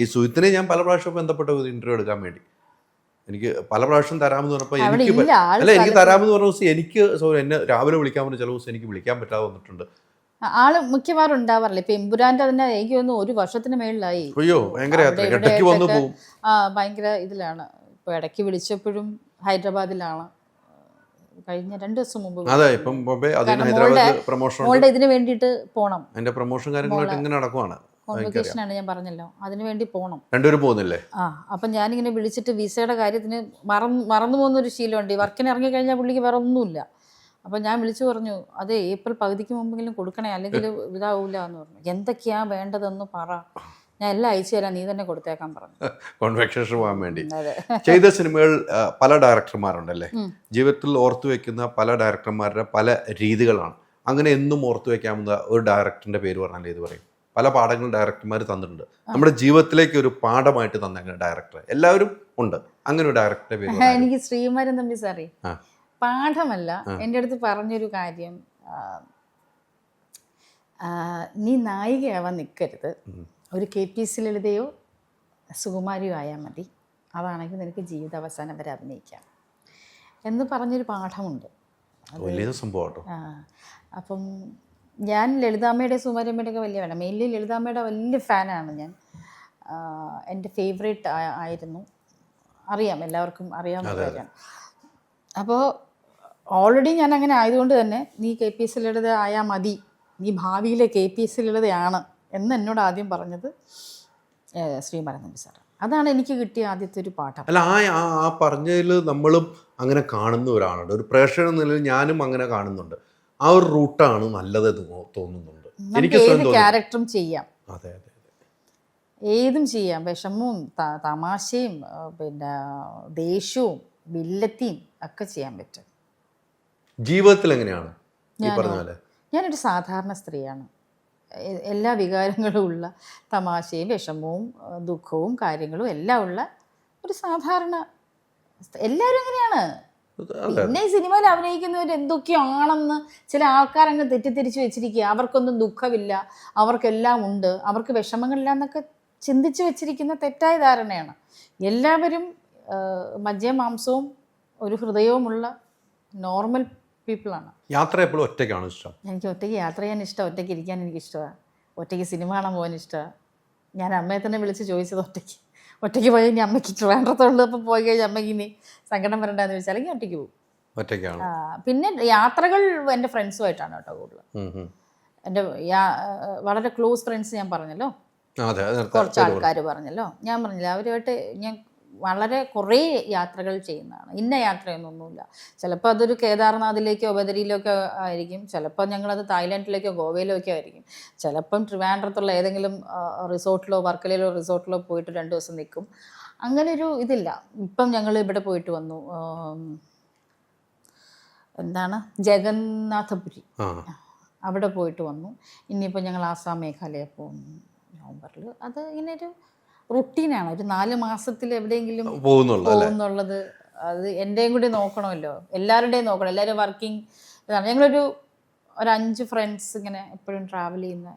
ഈ സുഹിത്തിനെ ഞാൻ പല പ്രാവശ്യം ബന്ധപ്പെട്ട ഇന്റർവ്യൂ എടുക്കാൻ വേണ്ടി. എനിക്ക് പല പ്രാവശ്യം തരാമെന്ന് പറഞ്ഞപ്പോൾ എനിക്ക് അല്ല എനിക്ക് തരാമെന്ന് പറഞ്ഞ ദിവസം എനിക്ക് സോറി എന്നെ രാവിലെ വിളിക്കാൻ പറഞ്ഞ ചില ദിവസം എനിക്ക് വിളിക്കാൻ പറ്റാതെ വന്നിട്ടുണ്ട്. ആൾ മിക്കവാറും ഉണ്ടാവാറില്ല. ഇപ്പൊ എമ്പുരാന്റെ തന്നെ എനിക്ക് തോന്നുന്നു ഒരു വർഷത്തിന് മേളിലായി. അയ്യോ ഭയങ്കര ആ ഭയങ്കര ഇതിലാണ്. ഇപ്പൊ ഇടയ്ക്ക് വിളിച്ചപ്പോഴും ഹൈദരാബാദിലാണ്. കഴിഞ്ഞ രണ്ടു ദിവസം മുമ്പ് അതെ ഇപ്പം ഹൈദരാബാദ് പ്രൊമോഷൻ മോളുടെ ഇതിന് വേണ്ടിയിട്ട് പോണം. എന്റെ പ്രൊമോഷൻ കാര്യങ്ങളൊക്കെ ഇങ്ങനെ നടക്കുവാണ്. കോൺവെക്കേഷൻ ആണ് ഞാൻ പറഞ്ഞല്ലോ. അതിന് വേണ്ടി പോകണം രണ്ടുപേരും പോകുന്നില്ലേ? ആ അപ്പം ഞാനിങ്ങനെ വിളിച്ചിട്ട് വിസയുടെ കാര്യത്തിന് മറന്നു മറന്നു പോകുന്ന ഒരു ശീലമുണ്ട്. ഈ വർക്കിന് ഇറങ്ങി കഴിഞ്ഞാൽ പുള്ളിക്ക് വേറെ ഒന്നുമില്ല അപ്പം ഞാൻ വിളിച്ചു പറഞ്ഞു അതെ ഏപ്രിൽ പകുതിക്ക് മുമ്പെങ്കിലും കൊടുക്കണേ അല്ലെങ്കിൽ ഇതാവൂല എന്ന് പറഞ്ഞു. എന്തൊക്കെയാ വേണ്ടതെന്ന് പറ. ഞാൻ എല്ലാം അയച്ചു തരാം. നീ തന്നെ കൊടുത്തേക്കാൻ പറഞ്ഞു. കോൺവെക്ഷൻ പോകാൻ വേണ്ടി. ചെയ്ത സിനിമകൾ പല ഡയറക്ടർമാരുണ്ടല്ലേ. ജീവിതത്തിൽ ഓർത്തു വെക്കുന്ന പല ഡയറക്ടർമാരുടെ പല രീതികളാണ്. അങ്ങനെ എന്നും ഓർത്തു വെക്കാവുന്ന ഒരു ഡയറക്ടറിന്റെ പേര് പറഞ്ഞാൽ ഇത് പറയും? പല പാഠങ്ങൾ ഡയറക്ടർമാർ തന്നിട്ടുണ്ട്. നമ്മുടെ ജീവിതത്തിലേക്ക് ഒരു പാഠമായിട്ട് തന്ന ഡയറക്ടർ എല്ലാവരും ഉണ്ട്. അങ്ങനെ ഒരു ഡയറക്ടറെ പേര് എനിക്ക് ശ്രീമാരൻ തമ്പി സാറേ പാഠമല്ല എന്റെ അടുത്ത് പറഞ്ഞൊരു കാര്യം. നീ നായികയാവാൻ നിൽക്കരുത് ഒരു കെ പി സി ലളിതയോ സുകുമാരിയോ ആയാൽ മതി. അതാണെങ്കിൽ നിനക്ക് ജീവിതാവസാനം വരെ അഭിനയിക്കാം. എന്ന് പറഞ്ഞൊരു പാഠമുണ്ട്. വലിയ സംഭവം അപ്പം ഞാൻ ലളിതാമ്മയുടെ സുമാരമ്മയുടെയൊക്കെ വലിയ വേണം മെയിൻലി ലളിതാമ്മയുടെ വലിയ ഫാനാണ് ഞാൻ. എന്റെ ഫേവറേറ്റ് ആയിരുന്നു. അറിയാം എല്ലാവർക്കും അറിയാവുന്ന കാര്യമാണ് അപ്പോൾ ഓൾറെഡി ഞാൻ അങ്ങനെ ആയതുകൊണ്ട് തന്നെ നീ കെ പി എസ് ലളിത ആയാൽ മതി. നീ ഭാവിയിലെ കെ പി എസ് ലളിതയാണ് എന്ന് എന്നോട് ആദ്യം പറഞ്ഞത് ഏഹ്, സാർ അതാണ് എനിക്ക് കിട്ടിയ ആദ്യത്തെ ഒരു പാഠം. അല്ല ആ ആ പറഞ്ഞതിൽ നമ്മളും അങ്ങനെ കാണുന്ന ഒരാളുണ്ട്. ഒരു പ്രേക്ഷകൻ എന്ന നിലയിൽ ഞാനും അങ്ങനെ കാണുന്നുണ്ട്. ആ ഒരു റൂട്ടാണ് നല്ലതെന്ന് തോ- തോന്നുന്നുണ്ട്. എനിക്ക് ഏത് ക്യാരക്ടറും ചെയ്യാം. അതെ അതെ ഏതും ചെയ്യാം. വിഷമവും തമാശയും പിന്നെ ദേഷ്യവും വില്ലത്തിയും ഒക്കെ ചെയ്യാൻ പറ്റും. ജീവിതത്തിൽ എങ്ങനെയാണ്? ഞാനൊരു സാധാരണ സ്ത്രീയാണ്. എല്ലാ വികാരങ്ങളും ഉള്ള തമാശയും വിഷമവും ദുഃഖവും കാര്യങ്ങളും എല്ലാം ഉള്ള ഒരു സാധാരണ എല്ലാവരും അങ്ങനെയാണ് അതെ പിന്നെ സിനിമയിൽ അഭിനയിക്കുന്നവർ എന്തൊക്കെയാണെന്ന് ചില ആൾക്കാരങ്ങ് തെറ്റിദ്ധരിച്ച് വെച്ചിരിക്കുക. അവർക്കൊന്നും ദുഃഖമില്ല. അവർക്കെല്ലാം ഉണ്ട്. അവർക്ക് വിഷമങ്ങളില്ല എന്നൊക്കെ ചിന്തിച്ച് വെച്ചിരിക്കുന്ന തെറ്റായ ധാരണയാണ്. എല്ലാവരും മജ്ജ മജ്ജയും മാംസവും ഒരു ഹൃദയവുമുള്ള നോർമൽ പീപ്പിളാണ്. യാത്ര എപ്പോഴും ഒറ്റയ്ക്കാണ് ഇഷ്ടം? എനിക്ക് ഒറ്റയ്ക്ക് യാത്ര ചെയ്യാൻ ഇഷ്ടം ഒറ്റയ്ക്ക് ഇരിക്കാൻ എനിക്ക് ഇഷ്ടമാണ്. ഒറ്റയ്ക്ക് സിനിമ കാണാൻ പോകാൻ ഇഷ്ടമാണ്. ഞാൻ അമ്മയെ തന്നെ വിളിച്ച് ചോദിച്ചത് ഒറ്റയ്ക്ക്. ഒറ്റയ്ക്ക് പോയി ഇനി അമ്മയ്ക്ക് ട്രിവാൻഡ്രത്തുള്ളപ്പോൾ പോയി കഴിഞ്ഞാൽ അമ്മയ്ക്ക് ഇനി സങ്കടം വരണ്ടെന്ന് വെച്ചാൽ അല്ലെങ്കിൽ ഒറ്റയ്ക്ക് പോകും ഒറ്റയ്ക്കാണ്? പിന്നെ യാത്രകൾ എന്റെ ഫ്രണ്ട്സുമായിട്ടാണ് കേട്ടോ കൂടുതൽ. എന്റെ വളരെ ക്ലോസ് ഫ്രണ്ട്സ് ഞാൻ പറഞ്ഞല്ലോ. കുറച്ച് ആൾക്കാർ പറഞ്ഞല്ലോ. ഞാൻ പറഞ്ഞില്ല അവരുമായിട്ട് ഞാൻ വളരെ കുറേ യാത്രകൾ ചെയ്യുന്നതാണ്. ഇന്ന യാത്രയൊന്നൊന്നുമില്ല. ചിലപ്പോൾ അതൊരു കേദാർനാഥിലേക്കോ ബദരിയിലേക്കോ ആയിരിക്കും. ചിലപ്പോൾ ഞങ്ങളത് തായ്ലാൻഡിലേക്കോ ഗോവയിലോ ഒക്കെ ആയിരിക്കും. ചിലപ്പം ട്രിവാൻഡ്രത്തുള്ള ഏതെങ്കിലും റിസോർട്ടിലോ വർക്കലയിലോ റിസോർട്ടിലോ പോയിട്ട് രണ്ട് ദിവസം നിൽക്കും. അങ്ങനെ ഒരു ഇതില്ല. ഇപ്പം ഞങ്ങൾ ഇവിടെ പോയിട്ട് വന്നു. എന്താണ്? ജഗന്നാഥപുരി. അവിടെ പോയിട്ട് വന്നു. ഇനിയിപ്പോൾ ഞങ്ങൾ ആസാം മേഘാലയ പോകും നവംബറിൽ. അത് ഇങ്ങനെ ഒരു റുട്ടീനാണ്? ഒരു നാല് മാസത്തിൽ എവിടെയെങ്കിലും പോകുന്നുള്ളത്. അത് എന്റെയും കൂടി നോക്കണമല്ലോ. എല്ലാവരുടെയും നോക്കണം. എല്ലാവരും വർക്കിംഗ് ഇതാണ്. ഞങ്ങളൊരു ഒരു അഞ്ച് ഫ്രണ്ട്സ് ഇങ്ങനെ എപ്പോഴും ട്രാവൽ ചെയ്യുന്ന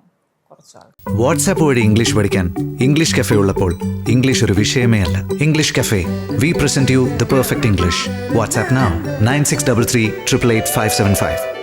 വാട്സാപ്പ് വഴി ഇംഗ്ലീഷ് പഠിക്കാൻ ഇംഗ്ലീഷ് കഫേ ഉള്ളപ്പോൾ ഇംഗ്ലീഷ് ഒരു വിഷയമേ അല്ല. English cafe we present you the perfect English WhatsApp nine six double three triple eight five seven five